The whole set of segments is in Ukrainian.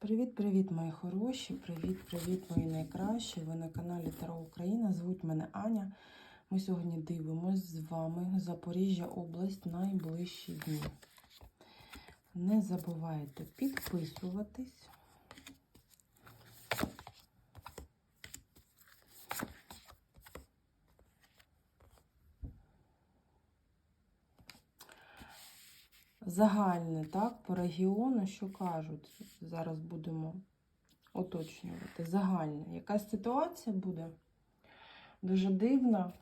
Привіт-привіт, мої хороші! Привіт-привіт, мої найкращі! Ви на каналі Таро Україна. Звуть мене Аня. Ми сьогодні дивимось з вами Запоріжжя область найближчі дні. Не забувайте підписуватись. Загальне, так, по регіону, що кажуть, зараз будемо уточнювати. Загальне. Якась ситуація буде дуже дивна.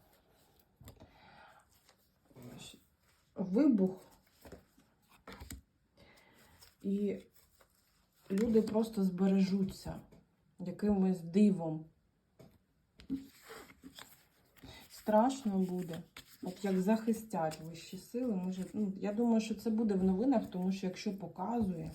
Вибух. І люди просто збережуться якимось дивом. Страшно буде. От як захистять вищі сили, може, ну, я думаю, що це буде в новинах, тому що якщо показує,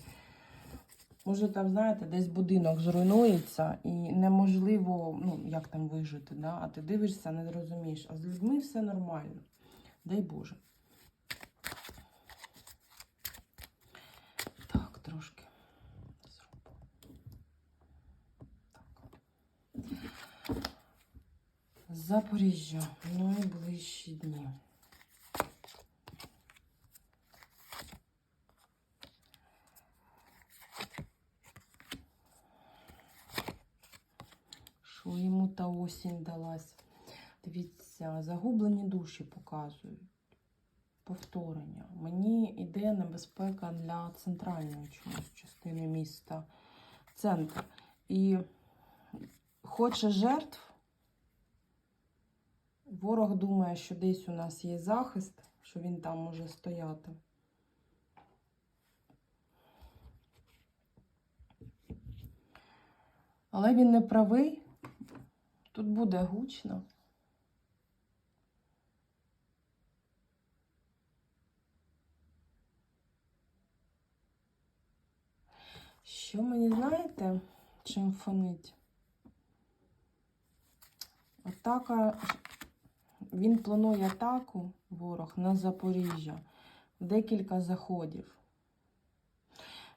може там, знаєте, десь будинок зруйнується і неможливо, ну, як там вижити, да? а ти дивишся, не розумієш. А з людьми все нормально. Дай Боже. Так, трошки зроблю. Так. Запоріжжя, найближчі дні. Що йому та осінь далась? Дивіться, загублені душі показують. Повторення. Мені йде небезпека для центральної частини міста, центр. І хоче жертв. Ворог думає, що десь у нас є захист, що він там може стояти. Але він не правий. Тут буде гучно. Що мені знаєте, чим фонить? Атака він планує атаку, ворог, на Запоріжжя. Декілька заходів.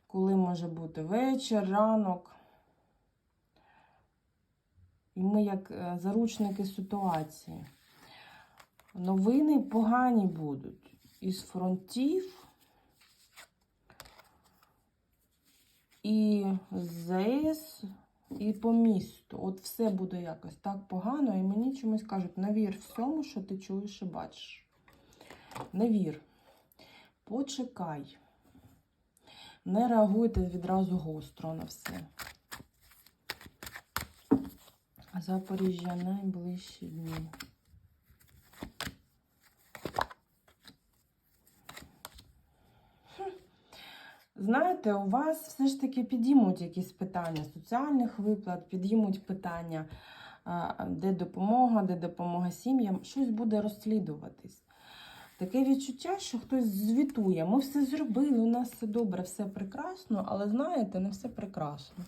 Коли може бути вечір, ранок. І ми як е, заручники ситуації. Новини погані будуть. Із фронтів. І з ЗАЕС і по місту. От все буде якось так погано, і мені чомусь кажуть, не вір всьому, що ти чуєш і бачиш. Не вір. Почекай. Не реагуйте відразу гостро на все. Запоріжжя найближчі дні. Знаєте, у вас все ж таки підіймуть якісь питання соціальних виплат, підіймуть питання, де допомога, де допомога сім'ям. Щось буде розслідуватись. Таке відчуття, що хтось звітує. Ми все зробили, у нас все добре, все прекрасно, але знаєте, не все прекрасно.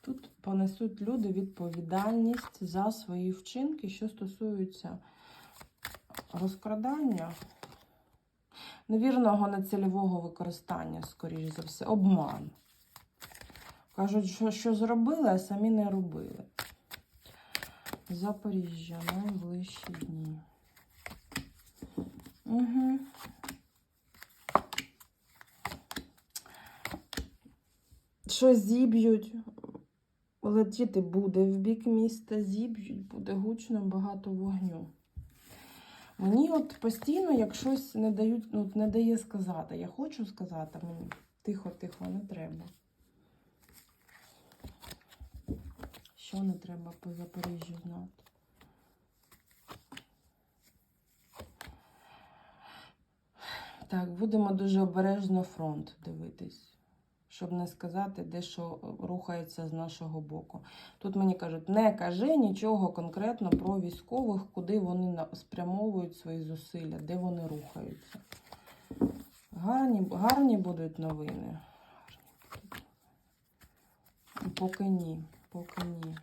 Тут понесуть люди відповідальність за свої вчинки, що стосуються розкрадання невірного нецільового використання, скоріш за все, обман. Кажуть, що, що зробили, а самі не робили. Запоріжжя, найближчі дні. Угу. Щось зіб'ють, летіти буде в бік міста, зіб'ють, буде гучно, багато вогню. Мені от постійно, як щось не дають, ну, не дає сказати. Я хочу сказати, мені тихо-тихо, не треба. Що не треба по Запоріжжю знати? Так, будемо дуже обережно фронт дивитись, щоб не сказати, де що рухається з нашого боку. Тут мені кажуть, не кажи нічого конкретно про військових, куди вони спрямовують свої зусилля, де вони рухаються. Гарні, гарні будуть новини. Поки ні, поки ні.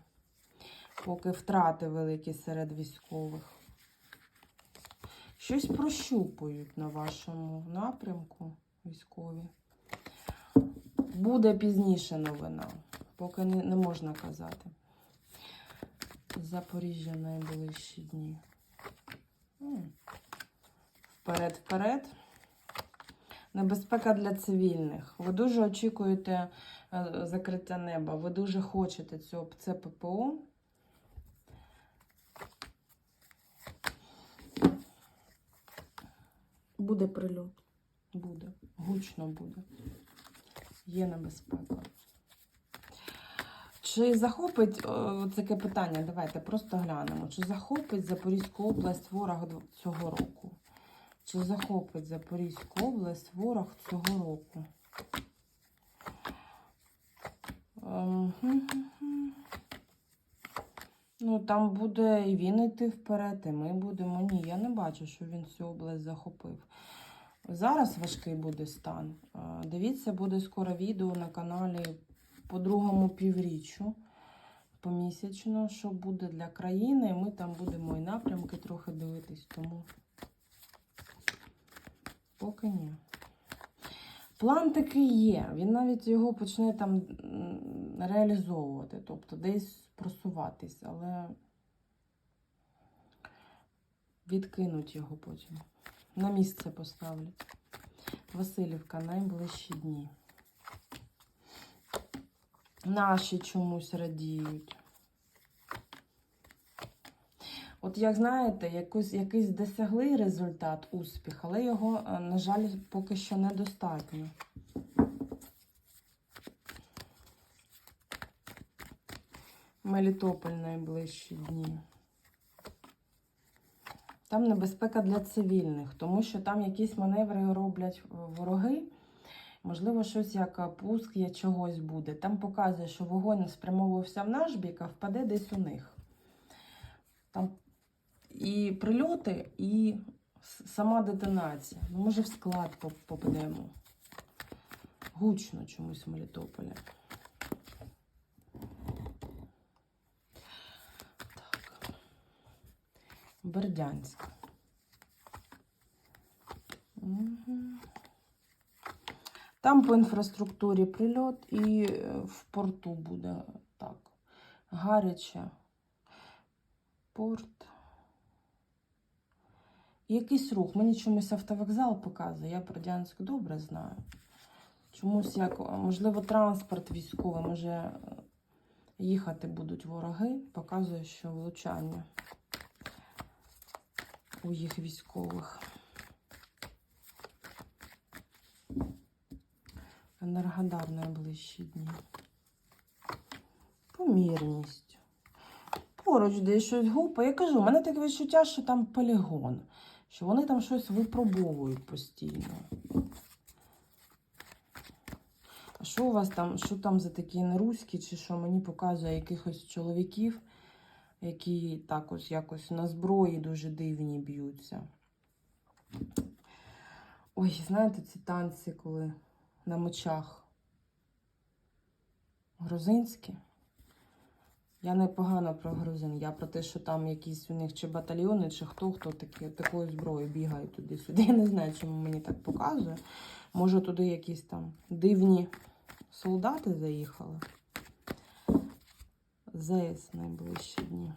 Поки втрати великі серед військових. Щось прощупують на вашому напрямку військові. Буде пізніше новина, поки не, не можна казати. Запоріжжя найближчі дні. Вперед, вперед. Небезпека для цивільних. Ви дуже очікуєте е, закриття неба. Ви дуже хочете цього це ППО. Буде прильот. Буде. Гучно буде. Є небезпека. Чи захопить о, таке питання? Давайте просто глянемо. Чи захопить Запорізьку область ворог цього року? Чи захопить Запорізьку область ворог цього року? Ем. Ну, там буде і він йти вперед, і ми будемо. Ні, я не бачу, що він цю область захопив. Зараз важкий буде стан. Е, Дивіться, буде скоро відео на каналі по другому півріччю помісячно, що буде для країни. Ми там будемо і напрямки трохи дивитись, тому поки ні. План такий є. Він навіть його почне там реалізовувати, тобто десь просуватись, але відкинуть його потім. На місце поставлять. Васильівка найближчі дні. Наші чомусь радіють. От як знаєте, якось, якийсь досягли результат, успіх, але його, е, на жаль, поки що недостатньо. Мелітополь найближчі дні. Там небезпека для цивільних, тому що там якісь маневри роблять вороги. Можливо, щось як пуск є чогось буде. Там показує, що вогонь спрямовувався в наш бік, а впаде десь у них. Там і прильоти, і сама детонація. Ну, може, в склад попадемо. Гучно чомусь в Мелітополі. Бердянськ. Там по інфраструктурі прильот і е, в порту буде так. Гаряче. Порт. Якийсь рух. Мені чомусь автовокзал показує. Я про Радянськ добре знаю. Чомусь як, можливо, транспорт військовий, може е, їхати будуть вороги. Показує, що влучання у їх військових. Енергодар найближчі дні. Помірність. Поруч десь щось гупає. Я кажу, у мене таке відчуття, що там полігон, що вони там щось випробовують постійно. А що у вас там, що там за такі неруські, чи що мені показує якихось чоловіків, які також якось на зброї дуже дивні б'ються. Ой, знаєте, ці танці, коли на мечах грузинські. Я не погано про грузин. Я про те, що там якісь у них чи батальйони, чи хто, хто такі, такою зброєю бігає туди-сюди. Я не знаю, чому мені так показує. Може, туди якісь там дивні солдати заїхали. ЗС найближчі дні.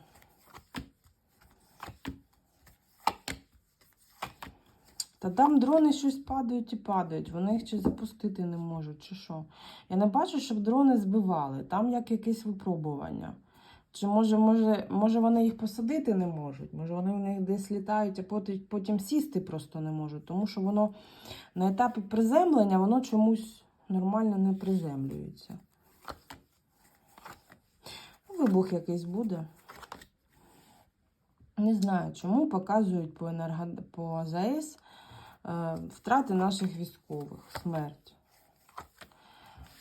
Та там дрони щось падають і падають. Вони їх чи запустити не можуть, чи що. Я не бачу, щоб дрони збивали. Там як якесь випробування. Чи може, може, може вони їх посадити не можуть? Може вони в них десь літають, а потім, потім сісти просто не можуть. Тому що воно на етапі приземлення воно чомусь нормально не приземлюється. Вибух якийсь буде. Не знаю, чому показують по, енерго... по АЗС е, втрати наших військових, смерть.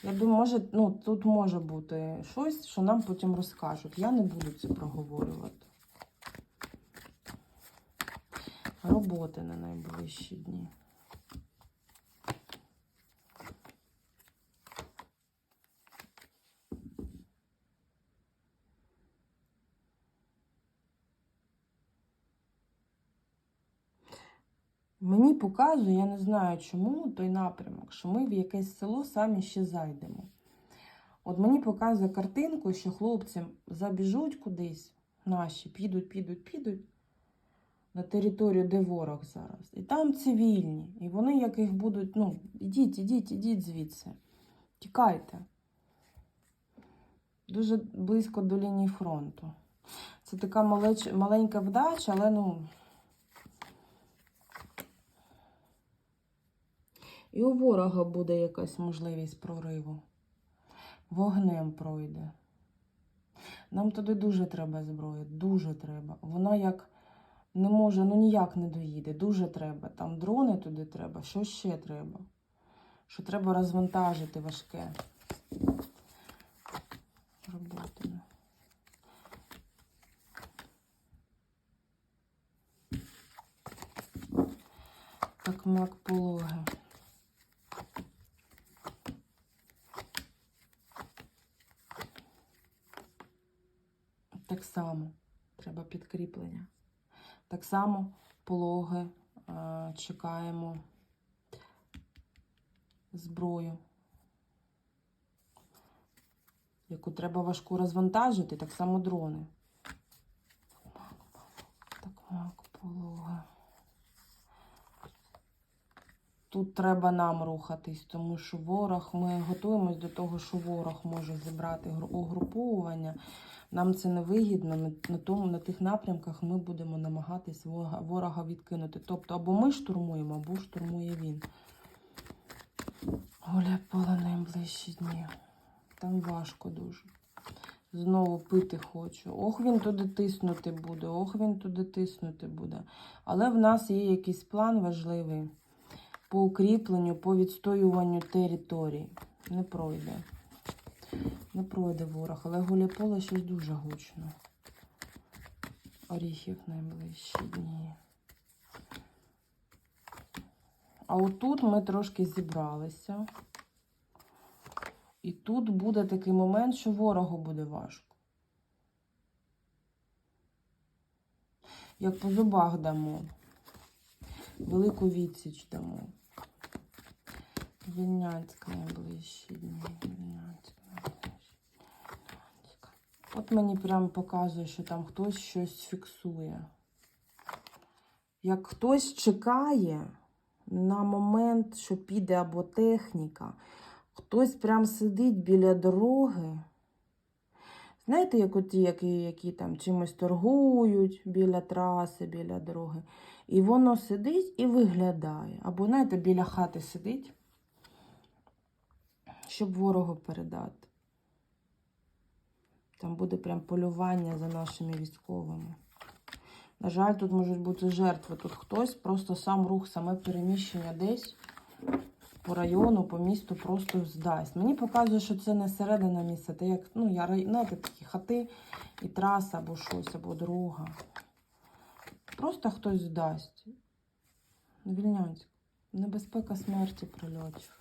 Я думаю, може, ну, тут може бути щось, що нам потім розкажуть. Я не буду це проговорювати. Роботи на найближчі дні. Мені показує, я не знаю чому, той напрямок, що ми в якесь село самі ще зайдемо. От мені показує картинку, що хлопці забіжуть кудись, наші, підуть, підуть, підуть на територію, де ворог зараз. І там цивільні. І вони яких будуть, ну, ідіть, ідіть, ідіть звідси. Тікайте. Дуже близько до лінії фронту. Це така маленька вдача, але ну. І у ворога буде якась можливість прориву. Вогнем пройде. Нам туди дуже треба зброї, дуже треба. Вона як не може, ну ніяк не доїде, дуже треба. Там дрони туди треба, що ще треба? Що треба розвантажити важке. Роботи. Так, мак пологи. Так само треба підкріплення. Так само пологи е, чекаємо зброю, яку треба важку розвантажити, так само дрони. Так, мак, пологи. Тут треба нам рухатись, тому що ворог, ми готуємось до того, що ворог може зібрати угруповування. Нам це не вигідно. На, тому, на тих напрямках ми будемо намагатись ворога відкинути. Тобто або ми штурмуємо, або штурмує він. Оля пола найближчі дні. Там важко дуже. Знову пити хочу. Ох, він туди тиснути буде, ох, він туди тиснути буде. Але в нас є якийсь план важливий по укріпленню, по відстоюванню територій. Не пройде. Не пройде ворог, але гуляполе щось дуже гучно. Оріхів найближчі дні. А отут ми трошки зібралися. І тут буде такий момент, що ворогу буде важко. Як по зубах дамо. Велику відсіч дамо. Вільнянська найближчі дні. Вільнянська найближчі. Вільнянська. От мені прям показує, що там хтось щось фіксує. Як хтось чекає на момент, що піде або техніка, хтось прям сидить біля дороги. Знаєте, як оті, які, які там чимось торгують біля траси, біля дороги. І воно сидить і виглядає. Або, знаєте, біля хати сидить, щоб ворогу передати. Там буде прям полювання за нашими військовими. На жаль, тут можуть бути жертви. Тут хтось просто сам рух, саме переміщення десь по району, по місту просто здасть. Мені показує, що це не середина міста. Це як, ну, я, знаєте, такі хати і траса або щось, або дорога. Просто хтось здасть. Вільнянськ. Небезпека смерті прильотів.